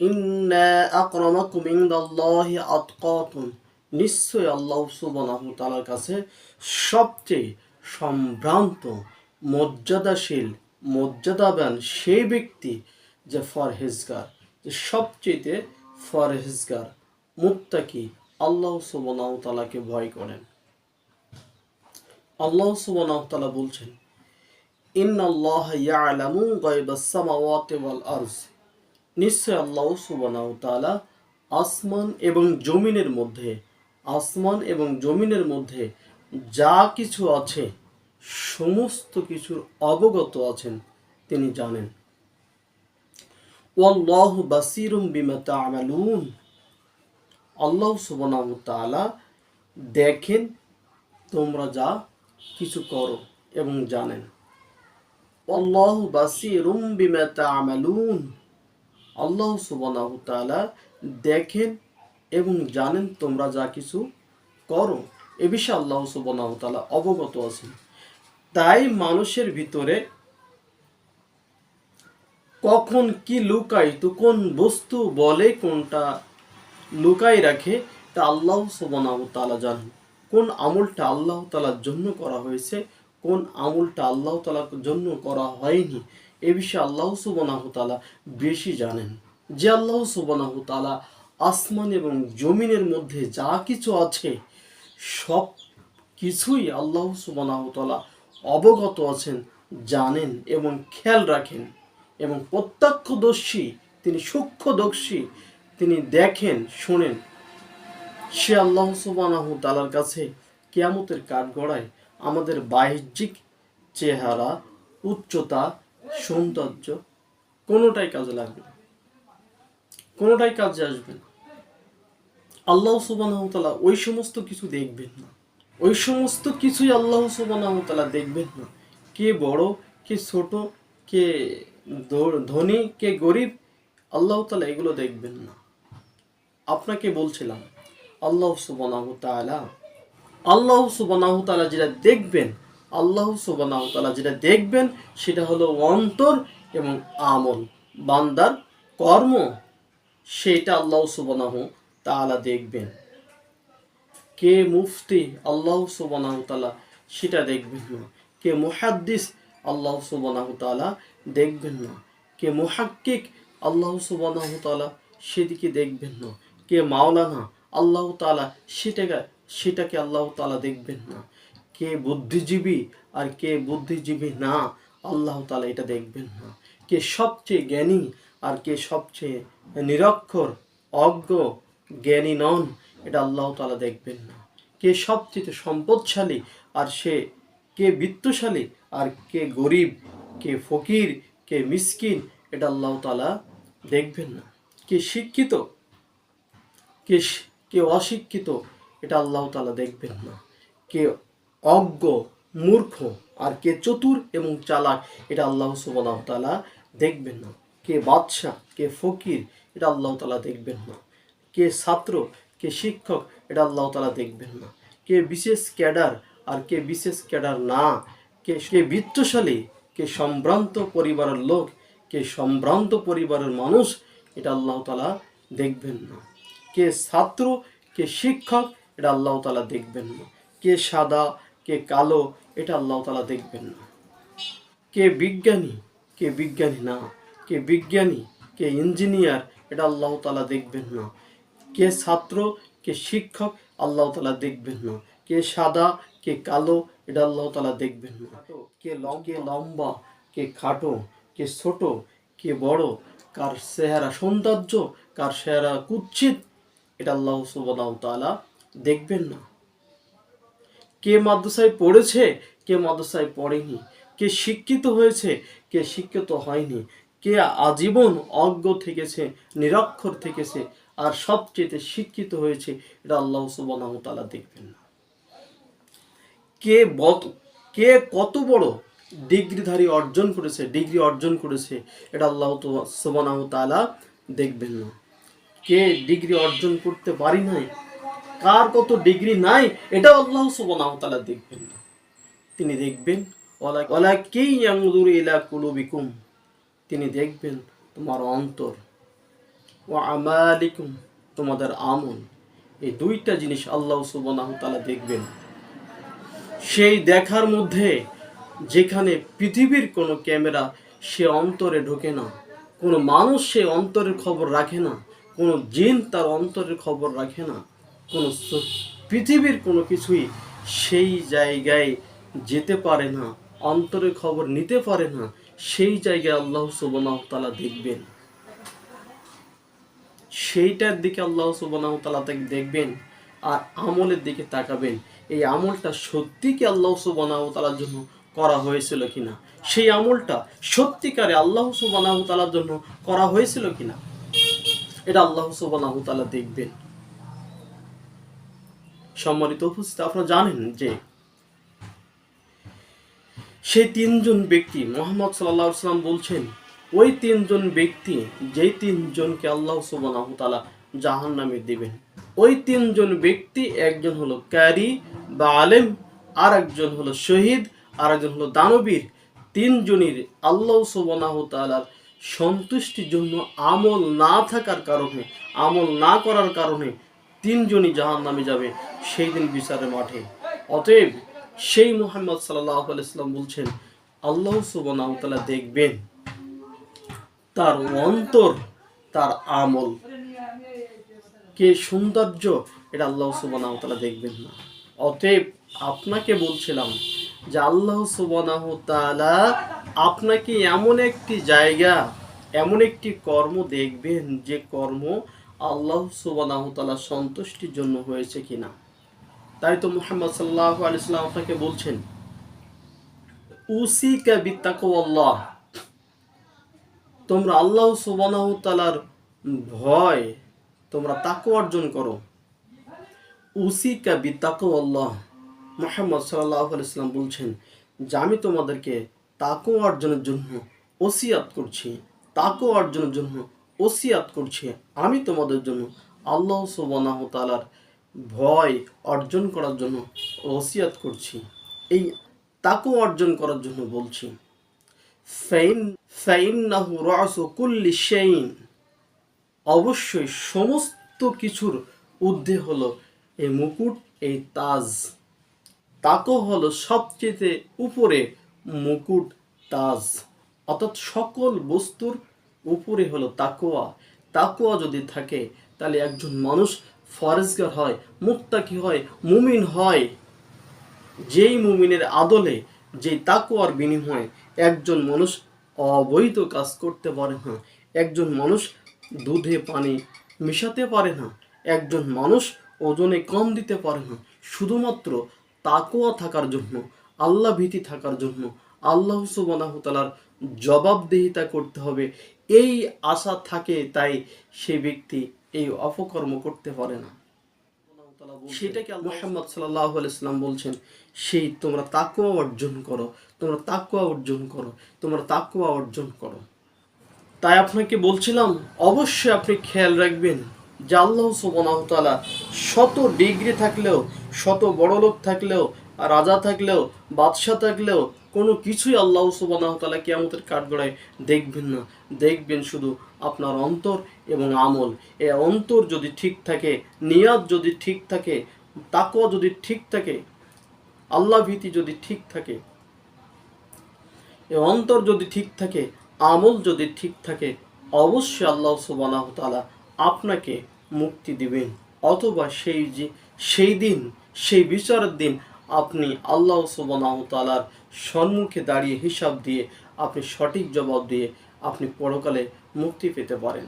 ইন্না আকরামাকুম ইনদাল্লাহি আতকাকুম নিশ্চয় আল্লাহ সুবহানাহু তাআলার কাছে সবচেয়ে সম্ভ্রান্ত মর্যাদাশীল মর্যাদাবান সেই ব্যক্তি যে ফরহেজগার যে সবচেয়ে ফরহেজগার মুত্তাকি আল্লাহ সুবহানাহু তাআলাকে ভয় করেন। আল্লাহ সুবহানাহু তাআলা বলছেন, ইন্নাল্লাহ ইয়ালামু গায়বাস সামাওয়াতি ওয়াল আরজ। নিশ্চয় আল্লাহ সুবহানাহু তাআলা আসমান এবং জমিনের মধ্যে, আসমান এবং জমিনের মধ্যে যা কিছু আছে, সমস্ত কিছুর অবগত আছেন, তিনি জানেন। ওয়াল্লাহু বাসিরুম বিমা তা'মালুন। আল্লাহ সুবহানাহু তাআলা দেখেন তোমরা যা কিছু করো এবং জানেন। আল্লাহ বাসিরুম বিমা তা'মালুন। আল্লাহ সুবহানাহু তাআলা দেখেন এবং জানেন তোমরা যা কিছু করো। এ বিষয়ে আল্লাহ সুবহানাহু তাআলা অবগত আছেন। তাই মানুষের ভিতরে কখন কি লুকাই তো কোন বস্তু বলে, কোনটা লুকাই রাখে, তা আল্লাহ সুবহানাহু তাআলা জানেন। কোন আমলটা আল্লাহ তালার জন্য করা হয়েছে, কোন আমলটা আল্লাহ তাআলার জন্য করা হয়নি এ বিষয়ে আল্লাহ সুবহানাহু তাআলা বেশি জানেন। যে আল্লাহ সুবহানাহু তাআলা আসমান এবং জমিনের মধ্যে যা কিছু আছে, সব কিছুই আল্লাহ সুবহানাহু তাআলা অবগত আছেন, জানেন এবং খেয়াল রাখেন এবং প্রত্যক্ষদর্শী, তিনি সূক্ষ্মদর্শী, তিনি দেখেন, শোনেন। সে আল্লাহ সুবহানাহু তাআলার কাছে কিয়ামতের কাঠগড়ায় আমাদের বাহ্যিক চেহারা, উচ্চতা সৌন্দর্য কোনোটাই কাজে লাগবে না। কোনোটাই কাজে আসবে না। আল্লাহ সুবহানাহু তাআলা ওই সমস্ত কিছু দেখবেন না। ওই সমস্ত কিছুই আল্লাহ সুবহানাহু তাআলা দেখবেন না। কে বড়, কে ছোট, কে ধনী, কে গরিব, আল্লাহ তালা এগুলো দেখবেন না। আপনাকে বলছিলাম, আল্লাহ সুবহানাহু আল্লাহ সুবহানাহু তাআলা যেটা দেখবেন আল্লাহ সুবহানাহু যেটা দেখবেন সেটা হলো অন্তর এবং আমল। বান্দার কর্ম সেটা আল্লাহ সুবহানাহু তালা দেখবেন। কে মুফতি আল্লাহ সুবহানাহু তাআলা সেটা দেখবেন না। কে মুহাদ্দিস আল্লাহ সুবহানাহু তাআলা দেখবেন না। কে মুহাক্কিক আল্লাহ সুবহানাহু তাআলা সেদিকে দেখবেন না। কে মাওলানা আল্লাহ তালা সেটাকে সেটাকে আল্লাহ তালা দেখবেন না। কে বুদ্ধিজীবী আর কে বুদ্ধিজীবী না, আল্লাহ তাআলা এটা দেখবেন না। কে সবচেয়ে জ্ঞানী আর কে সবচেয়ে নিরক্ষর, অজ্ঞ, জ্ঞানী নন, এটা আল্লাহ তাআলা দেখবেন না। কে সবচেয়ে সম্পদশালী আর সে কে বিত্তশালী আর কে গরিব, কে ফকির, কে মিসকিন, এটা আল্লাহ তাআলা দেখবেন না। কে শিক্ষিত, কে কে অশিক্ষিত, এটা আল্লাহ তাআলা দেখবেন না। কে অজ্ঞ, মূর্খ আর কে চতুর এবং চালাক, এটা আল্লাহ সুবহানাহু তাআলা দেখবেন না। কে বাদশাহ, কে ফকির, এটা আল্লাহ তাআলা দেখবেন না। কে ছাত্র, কে শিক্ষক, এটা আল্লাহ তাআলা দেখবেন না। কে বিশেষ ক্যাডার আর কে বিশেষ ক্যাডার না। কে কে বৃত্তশালী, কে সম্ভ্রান্ত পরিবারের লোক, কে সম্ভ্রান্ত পরিবারের মানুষ, এটা আল্লাহ তাআলা দেখবেন না। কে ছাত্র, কে শিক্ষক, এটা আল্লাহ তাআলা দেখবেন না। কে সাদা কে কালো, এটা আল্লাহ তাআলা দেখবেন না। কে বিজ্ঞানী কে বিজ্ঞানী না। কে বিজ্ঞানী, কে ইঞ্জিনিয়ার, এটা আল্লাহ তাআলা দেখবেন না। কে ছাত্র, কে শিক্ষক, আল্লাহ তাআলা দেখবেন না। কে সাদা, কে কালো, এটা আল্লাহ তাআলা দেখবেন না। কে কে লম্বা, কে খাটো, কে ছোট, কে বড়, কার চেহারা সৌন্দর্য, কার চেহারা কুৎসিত, এটা আল্লাহ সুবহানাহু তাআলা দেখবেন না। কে মাদ্রাসায় পড়েছে, কে মাদ্রাসায় পড়েনি, কে শিক্ষিত হয়েছে, কে শিক্ষিত হয়নি, কে আজীবন অজ্ঞ থেকেছে, নিরক্ষর থেকেছে, আর সবচেয়ে শিক্ষিত হয়েছে, এটা আল্লাহ সুবহানাহু তাআলা দেখবেন না। কে বত, কে কত বড় ডিগ্রিধারী অর্জন করেছে, ডিগ্রি অর্জন করেছে, এটা আল্লাহ সুবহানাহু তাআলা দেখবেন না। কে ডিগ্রি অর্জন করতে পারি নাই কার কত ডিগ্রি নাই এটা আল্লাহ সুবহানাহু তাআলা দেখবেন না। তিনি দেখবেন ওয়ালা ওয়ালা কি ইয়ানজুরু ইলা কুলুবিকুম। তিনি দেখবেন তোমার অন্তর ও আমালিকুম, তোমাদের আমল। এই দুইটা জিনিস আল্লাহ সুবহানাহু তাআলা দেখবেন। সেই দেখার মধ্যে যেখানে পৃথিবীর কোনো ক্যামেরা সে অন্তরে ঢোকে না, কোনো মানুষ সে অন্তরের খবর রাখে না, কোনো জিন তার অন্তরের খবর রাখে না কোনো পৃথিবীর কোনো কিছুই সেই জায়গায় যেতে পারে না অন্তরের খবর নিতে পারে না, সেই জায়গায় আল্লাহ সুবহানাহু তাআলা দেখবেন। সেইটার দিকে আল্লাহ সুবহানাহু তাআলা তাকে দেখবেন আর আমলের দিকে তাকাবেন। এই আমলটা সত্যি কি আল্লাহ সুবহানাহু তাআলার জন্য করা হয়েছিল কিনা? সেই আমলটা সত্যিকারে আল্লাহ সুবহানাহু তাআলার জন্য করা হয়েছিল কিনা? এটা আল্লাহ সুবহানাহু তাআলা দেখবেন। সম্মানিত উপস্থিত, আপনারা জানেন যে সেই তিনজন ব্যক্তি, মোহাম্মদ সাল্লাহ সাল্লাম বলছেন, ওই তিনজন ব্যক্তি যেই তিনজনকে আল্লাহ সুবহানাহু তাআলা জাহান নামে দিবেন, ওই তিনজন ব্যক্তি একজন হলো ক্যারি বা আলেম আর একজন হলো শহীদ আর একজন হলো দানবীর, তিনজনের আল্লাহ সুবহানাহু তাআলার সন্তুষ্টির জন্য আমল না থাকার কারণে, আমল না করার কারণে তিনজনই জাহান নামে যাবে সেই দিন বিচারের মাঠে। অতএব সেই মোহাম্মদ সাল্লাহ আলাইসাল্লাম বলছেন, আল্লাহ সুবহানাহু তাআলা দেখবেন তার অন্তর, তার আমল। কে সৌন্দর্য, এটা আল্লাহ সুবহানাহু তাআলা দেখবেন না। অতএব আপনাকে বলছিলাম যে আল্লাহ সুবহানাহু তাআলা আপনাকে এমন একটি জায়গা, এমন একটি কর্ম দেখবেন যে কর্ম আল্লাহ সুবহানাহু তাআলা সন্তুষ্টির জন্য হয়েছে কিনা? তাই তো মুহাম্মদ সাল্লাল্লাহু আলাইহি সাল্লাম আপনাকে বলছেন, উসিকা বিত্তাকওয়াল্লাহ তোমরা আল্লাহ সুবহানাহু তাআলার ভয়, তোমরা তাকু অর্জন করো। উসিকা বিত্তাকওয়াল্লাহ মুহাম্মদ সাল্লাল্লাহু আলাইহি সাল্লাম বলছেন, যে আমি তোমাদেরকে তাকু অর্জনের জন্য ওসিয়াত করছি তাকু অর্জনের জন্য ওসিয়াত করছি। আমি তোমাদের জন্য আল্লাহ সুবহানাহু তাআলার ভয় অর্জন করার জন্য ওসিয়াত করছি। এই তাকু অর্জন করার জন্য বলছি। ফাইন, ফাইন্নাহু রাসু কুল্লি শাইন অবশ্যই সমস্ত কিছুর ঊর্ধ্বে হলো এই মুকুট, এই তাজ। তাকও হলো সবচেয়ে উপরে মুকুট, তাজ। অর্থাৎ সকল বস্তুর উপরে হলো তাকোয়া তাকোয়া যদি থাকে, তাহলে একজন মানুষ ফরেজগার হয় মুক্তাকি হয়, মুমিন হয়। যেই মুমিনের আদলে যেই তাকোয়ার বিনিময়ে একজন মানুষ অবৈধ কাজ করতে পারে না, একজন মানুষ দুধে পানি মিশাতে পারে না, একজন মানুষ ওজনে কম দিতে পারে না, শুধুমাত্র তাকোয়া থাকার জন্য, আল্লাহ ভীতি থাকার জন্য, আল্লাহ সুবহানাহু তাআলার জবাবদিহিতা করতে হবে। এই আশা থাকে, তাই সে ব্যক্তি এই অপকর্ম করতে পারে না। সেটাকে মোহাম্মদ আলাইসাল্লাম বলছেন, সেই তোমরা তাকুয়া অর্জন করো, তোমরা তাকুয়া অর্জন করো, তোমরা তাকুয়া অর্জন করো। তাই আপনাকে বলছিলাম, অবশ্যই আপনি খেয়াল রাখবেন যে আল্লাহ সুবহানাহু শত ডিগ্রি থাকলেও, শত বড় লোক থাকলেও, রাজা থাকলেও, বাদশাহ থাকলেও কোনো কিছুই আল্লাহ সুবহানাহু তাআলা কিয়ামতের কাঠগড়ায় দেখবেন না। দেখবেন শুধু আপনার অন্তর এবং আমল। এ অন্তর যদি ঠিক থাকে, নিয়াত যদি ঠিক থাকে, তাকওয়া যদি ঠিক থাকে, আল্লাহ ভীতি যদি ঠিক থাকে, এ অন্তর যদি ঠিক থাকে, আমল যদি ঠিক থাকে, অবশ্যই আল্লাহ সুবহানাহু তাআলা আপনাকে মুক্তি দিবেন। অথবা সেই যে, সেই দিন, সেই বিচারের দিন আপনি আল্লাহ সুবাহ তালার সম্মুখে দাঁড়িয়ে হিসাব দিয়ে, আপনি সঠিক জবাব দিয়ে আপনি পরকালে মুক্তি পেতে পারেন।